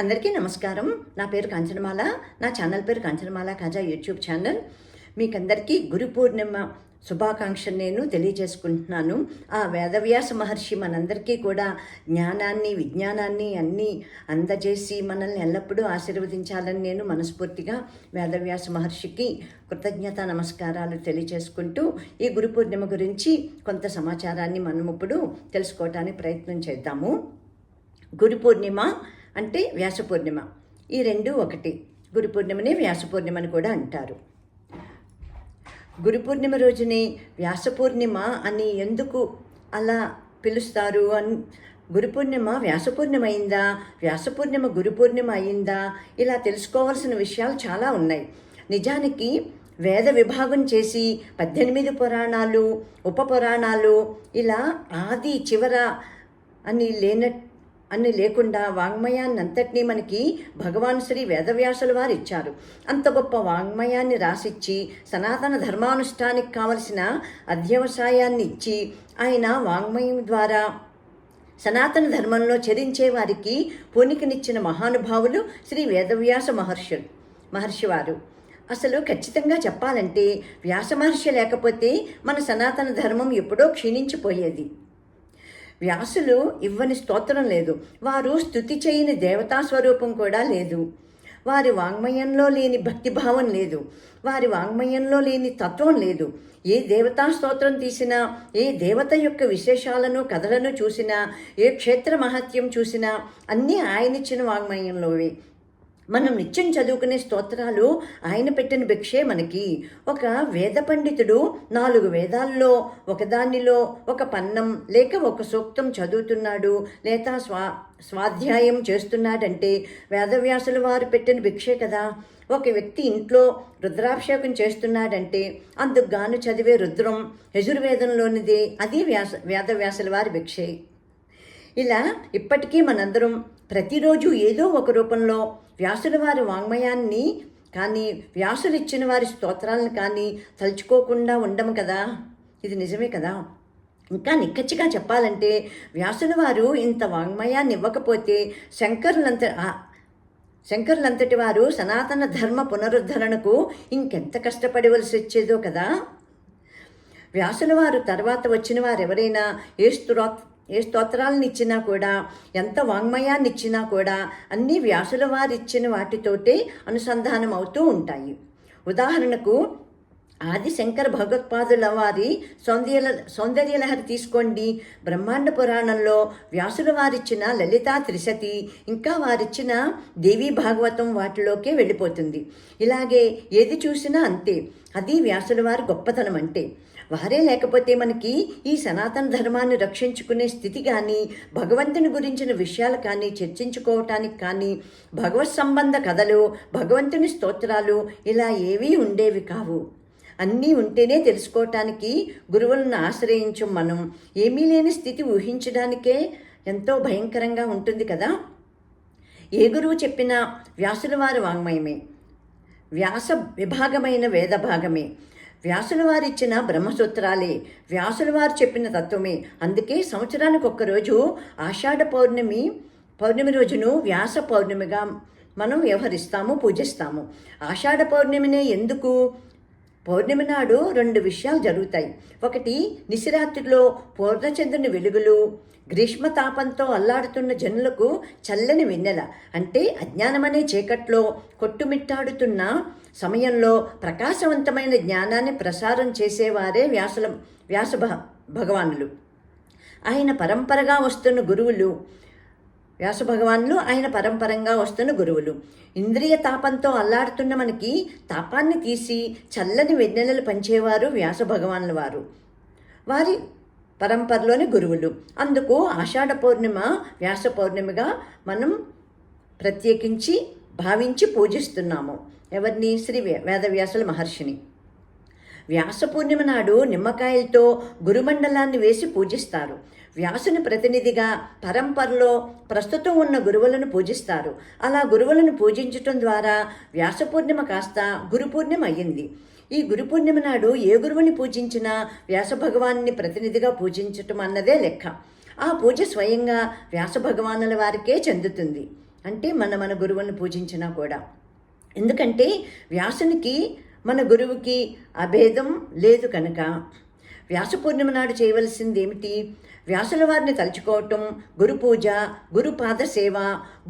అందరికీ నమస్కారం. నా పేరు కాంచనమాల. నా ఛానల్ పేరు కాంచనమాల కాజా యూట్యూబ్ ఛానల్. మీకందరికీ గురు పూర్ణిమ శుభాకాంక్షలు నేను తెలియజేసుకుంటున్నాను. ఆ వేదవ్యాస మహర్షి మనందరికీ కూడా జ్ఞానాన్ని విజ్ఞానాన్ని అన్నీ అందజేసి మనల్ని ఎల్లప్పుడూ ఆశీర్వదించాలని నేను మనస్ఫూర్తిగా వేదవ్యాస మహర్షికి కృతజ్ఞత నమస్కారాలు తెలియజేసుకుంటూ ఈ గురు పూర్ణిమ గురించి కొంత సమాచారాన్ని మనం ఇప్పుడు తెలుసుకోవటానికి ప్రయత్నం చేద్దాము. గురు పూర్ణిమ అంటే వ్యాస పూర్ణిమ ఈ రెండు ఒకటి. గురు పూర్ణిమనే వ్యాస పూర్ణిమని కూడా అంటారు. గురు పూర్ణిమ రోజుని వ్యాస పూర్ణిమ అని ఎందుకు అలా పిలుస్తారు అని గురు పూర్ణిమ వ్యాస పూర్ణిమ అయిందా? వ్యాస పూర్ణిమ గురు పూర్ణిమ అయిందా? ఇలా తెలుసుకోవాల్సిన విషయాలు చాలా ఉన్నాయి. నిజానికి వేద విభాగం చేసి పద్దెనిమిది పురాణాలు ఉప పురాణాలు ఇలా ఆది చివర అని లేన అని లేకుండా వాంగ్మయాన్ని అంతటినీ మనకి భగవాన్ శ్రీ వేదవ్యాసుల వారు ఇచ్చారు. అంత గొప్ప వాంగ్మయాన్ని రాసిచ్చి సనాతన ధర్మానుష్ఠానికి కావలసిన అధ్యవసాయాన్ని ఇచ్చి ఆయన వాంగ్మయం ద్వారా సనాతన ధర్మంలో చరించే వారికి పూనికనిచ్చిన మహానుభావులు శ్రీ వేదవ్యాస మహర్షులు మహర్షివారు అసలు ఖచ్చితంగా చెప్పాలంటే వ్యాస మహర్షి లేకపోతే మన సనాతన ధర్మం ఎప్పుడో క్షీణించిపోయేది. వ్యాసులు ఇవ్వని స్తోత్రం లేదు. వారు స్థుతి చేయని దేవతా స్వరూపం కూడా లేదు. వారి వాంగ్మయంలో లేని భక్తిభావం లేదు. వారి వాంగ్మయంలో లేని తత్వం లేదు. ఏ దేవతా స్తోత్రం తీసినా ఏ దేవత యొక్క విశేషాలను కథలను చూసినా ఏ క్షేత్ర మహత్యం చూసినా అన్నీ ఆయనిచ్చిన వాంగ్మయంలోవి. మనం నిత్యం చదువుకునే స్తోత్రాలు ఆయన పెట్టిన భిక్షే మనకి. ఒక వేద పండితుడు నాలుగు వేదాల్లో ఒకదానిలో ఒక పన్నం లేక ఒక సూక్తం చదువుతున్నాడు లేదా స్వా స్వాధ్యాయం చేస్తున్నాడంటే వేదవ్యాసుల వారు పెట్టిన భిక్షే కదా. ఒక వ్యక్తి ఇంట్లో రుద్రాభిషేకం చేస్తున్నాడంటే అందుకు గాను చదివే రుద్రం యజుర్వేదంలోనిదే అది వ్యాస వేదవ్యాసుల వారి భిక్షే. ఇలా ఇప్పటికీ మనందరం ప్రతిరోజు ఏదో ఒక రూపంలో వ్యాసుల వారి వాంగ్మయాన్ని కానీ వ్యాసులు ఇచ్చిన వారి స్తోత్రాలను కానీ తలుచుకోకుండా ఉండము కదా? ఇది నిజమే కదా? ఇంకా నిక్కచ్చిగా చెప్పాలంటే వ్యాసుల వారు ఇంత వాంగ్మయాన్ని ఇవ్వకపోతే శంకరులంత శంకరులంతటి వారు సనాతన ధర్మ పునరుద్ధరణకు ఇంకెంత కష్టపడవలసి వచ్చేదో కదా? వ్యాసుల వారు తర్వాత వచ్చిన వారు ఎవరైనా ఏ స్తోత్ర ఏ స్తోత్రాలను ఇచ్చినా కూడా ఎంత వాంగ్మయాన్ని ఇచ్చినా కూడా అన్నీ వ్యాసుల వారిచ్చిన వాటితోటే అనుసంధానం అవుతూ ఉంటాయి. ఉదాహరణకు ఆది శంకర భగవత్పాదుల వారి సౌందర్య సౌందర్యలహరి తీసుకోండి. బ్రహ్మాండ పురాణంలో వ్యాసుల వారిచ్చిన లలితా త్రిశతి ఇంకా వారిచ్చిన దేవీ భాగవతం వాటిలోకే వెళ్ళిపోతుంది. ఇలాగే ఏది చూసినా అంతే. అది వ్యాసుల వారి గొప్పతనం అంటే వారే లేకపోతే మనకి ఈ సనాతన ధర్మాన్ని రక్షించుకునే స్థితి కానీ భగవంతుని గురించిన విషయాలు కానీ చర్చించుకోవటానికి కానీ భగవత్ సంబంధ కథలు భగవంతుని స్తోత్రాలు ఇలా ఏవీ ఉండేవి కావు. అన్నీ ఉంటేనే తెలుసుకోవటానికి గురువులను ఆశ్రయించం మనం. ఏమీ లేని స్థితి ఊహించడానికే ఎంతో భయంకరంగా ఉంటుంది కదా? ఏ గురువు చెప్పినా వ్యాసుల వారి వాంగ్మయమే. వ్యాస విభాగమైన వేద భాగమే వ్యాసుల వారిచ్చిన బ్రహ్మసూత్రాలే వ్యాసుల వారు చెప్పిన తత్వమే. అందుకే సంవత్సరానికి ఒక్కరోజు ఆషాఢ పౌర్ణమి పౌర్ణమి రోజును వ్యాస పౌర్ణమిగా మనం వ్యవహరిస్తాము పూజిస్తాము. ఆషాఢ పౌర్ణమినే ఎందుకు? పౌర్ణమి నాడు రెండు విషయాలు జరుగుతాయి. ఒకటి నిశిరాత్రిలో పూర్ణచంద్రుని వెలుగులు. గ్రీష్మ తాపంతో అల్లాడుతున్న జనులకు చల్లని వెన్నెల. అంటే అజ్ఞానమనే చీకట్లో కొట్టుమిట్టాడుతున్న సమయంలో ప్రకాశవంతమైన జ్ఞానాన్ని ప్రసారం చేసేవారే వ్యాసుల వ్యాస భ- భగవానులు. ఆయన పరంపరగా వస్తున్న గురువులు వ్యాస భగవాన్లు ఆయన పరంపరంగా వస్తున్న గురువులు. ఇంద్రియ తాపంతో అల్లాడుతున్న మనకి తాపాన్ని తీసి చల్లని వెన్నెలలు పంచేవారు వ్యాస భగవాన్ల వారు. వారి పరంపరలోని గురువులు. అందుకు ఆషాఢ పౌర్ణిమ వ్యాస పౌర్ణమిగా మనం ప్రత్యేకించి భావించి పూజిస్తున్నాము. ఎవరిని? శ్రీ వేదవ్యాసుల మహర్షిని. వ్యాస పూర్ణిమ నాడు నిమ్మకాయలతో గురుమండలాన్ని వేసి పూజిస్తారు. వ్యాసుని ప్రతినిధిగా పరంపరలో ప్రస్తుతం ఉన్న గురువులను పూజిస్తారు. అలా గురువులను పూజించటం ద్వారా వ్యాస పూర్ణిమ కాస్త గురు పూర్ణిమ అయ్యింది. ఈ గురు పూర్ణిమ నాడు ఏ గురువుని పూజించినా వ్యాస భగవాన్ని ప్రతినిధిగా పూజించటం అన్నదే లెక్క. ఆ పూజ స్వయంగా వ్యాస భగవానుల వారికే చెందుతుంది. అంటే మన మన గురువుని పూజించినా కూడా. ఎందుకంటే వ్యాసునికి మన గురువుకి అభేదం లేదు కనుక. వ్యాస పూర్ణిమ నాడు చేయవలసింది ఏమిటి వ్యాసుల వారిని తలుచుకోవటం గురు పూజ గురుపాద సేవ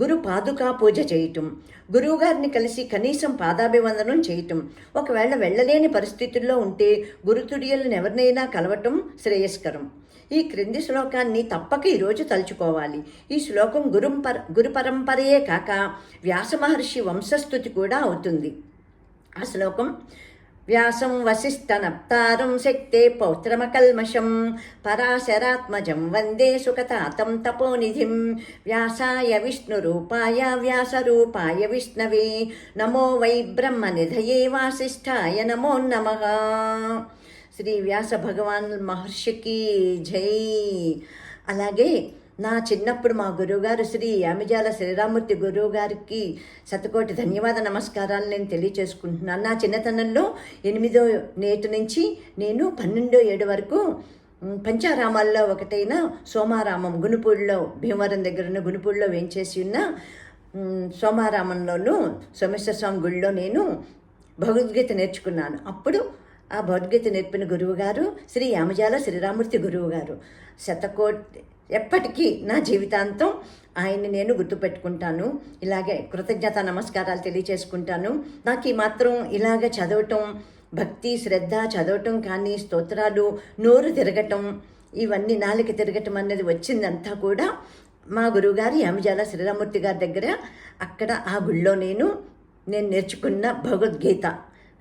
గురు పాదుకా పూజ చేయటం గురువుగారిని కలిసి కనీసం పాదాభివందనం చేయటం. ఒకవేళ వెళ్ళలేని పరిస్థితుల్లో ఉంటే గురుతుడియలను ఎవరినైనా కలవటం శ్రేయస్కరం. ఈ క్రింది శ్లోకాన్ని తప్పక ఈరోజు తలుచుకోవాలి. ఈ శ్లోకం గురు పర గురు పరంపరయే కాక వ్యాస మహర్షి వంశస్థుతి కూడా అవుతుంది. ఆ శ్లోకం వ్యాసం వసిష్ఠనప్తారం శక్తే పౌత్రమకల్మషం పరాశరాత్మజం వందే సుఖతాతం తపోనిధిం. వ్యాసాయ విష్ణురూపాయ వ్యాసరూపాయ విష్ణవే. నమో వై బ్రహ్మనిధయే వాసిష్ఠాయ నమో నమ. శ్రీ వ్యాస భగవాన్ మహర్షికి జై. అలాగే నా చిన్నప్పుడు మా గురువుగారు శ్రీ యామిజాల శ్రీరామూర్తి గురువు గారికి శతకోటి ధన్యవాద నమస్కారాలు నేను తెలియచేసుకుంటున్నాను. నా చిన్నతనంలో ఎనిమిదో నేటి నుంచి నేను పన్నెండో ఏడు వరకు పంచారామాల్లో ఒకటైన సోమారామం గునుపూడిలో భీమవరం దగ్గర ఉన్న గునుపూడిలో వేంచేసి ఉన్న సోమారామంలోనూ సోమేశ్వర స్వామి గుడిలో నేను భగవద్గీత నేర్చుకున్నాను. అప్పుడు ఆ భగవద్గీత నేర్పిన గురువుగారు శ్రీ యామజాల శ్రీరామూర్తి గురువుగారు. శతకోటి ఎప్పటికీ నా జీవితాంతం ఆయన్ని నేను గుర్తుపెట్టుకుంటాను. ఇలాగే కృతజ్ఞత నమస్కారాలు తెలియచేసుకుంటాను. నాకు ఈ మాత్రం ఇలాగ చదవటం భక్తి శ్రద్ధ చదవటం కానీ స్తోత్రాలు నోరు తిరగటం ఇవన్నీ నాలుక తిరగటం అనేది వచ్చిందంతా కూడా మా గురువుగారు యామజాల శ్రీరామూర్తి గారి దగ్గర అక్కడ ఆ గుళ్ళో నేను నేను నేర్చుకున్న భగవద్గీత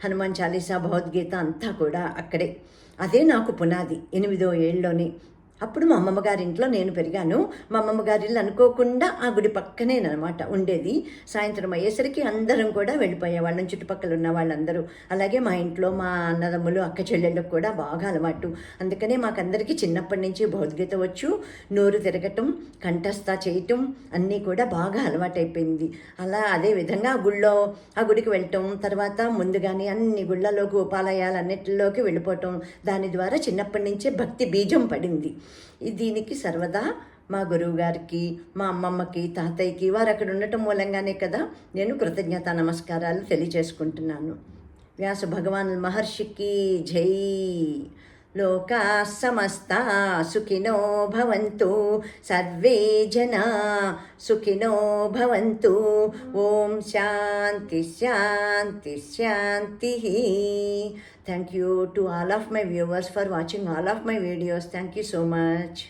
హనుమాన్ చాలీసా భగవద్గీత అంతా కూడా అక్కడే. అదే నాకు పునాది. ఎనిమిదో ఏళ్ళలోనే అప్పుడు మా అమ్మమ్మ గారి ఇంట్లో నేను పెరిగాను. మా అమ్మమ్మ గారి ఇల్లు అనుకోకుండా ఆ గుడి పక్కనేనమాట ఉండేది. సాయంత్రం అయ్యేసరికి అందరం కూడా వెళ్ళిపోయేవాళ్ళం. చుట్టుపక్కల ఉన్న వాళ్ళందరూ. అలాగే మా ఇంట్లో మా అన్నదమ్ములు అక్క చెల్లెళ్ళకు కూడా బాగా అలవాటు. అందుకనే మాకందరికీ చిన్నప్పటి నుంచి భౌద్గీత వచ్చు నోరు తిరగటం కంఠస్థ చేయటం అన్నీ కూడా బాగా అలవాటైపోయింది. అలా అదే విధంగా ఆ గుళ్ళో ఆ గుడికి వెళ్ళటం తర్వాత ముందుగానే అన్ని గుళ్ళలోకి ఉపాలయాలన్నిటిలోకి వెళ్ళిపోవటం దాని ద్వారా చిన్నప్పటి నుంచే భక్తి బీజం పడింది. దీనికి సర్వదా మా గురువు గారికి మా అమ్మమ్మకి తాతయ్యకి వారు అక్కడ ఉండటం మూలంగానే కదా నేను కృతజ్ఞత నమస్కారాలు తెలియజేసుకుంటున్నాను. వ్యాస భగవాన్ మహర్షికి జై. लोका समस्ता सुखिनो भवन्तु, सर्वे जना सुखिनो भवन्तु। ओम शांति शांति शांति thank you to all of my viewers for watching all of my videos thank you so much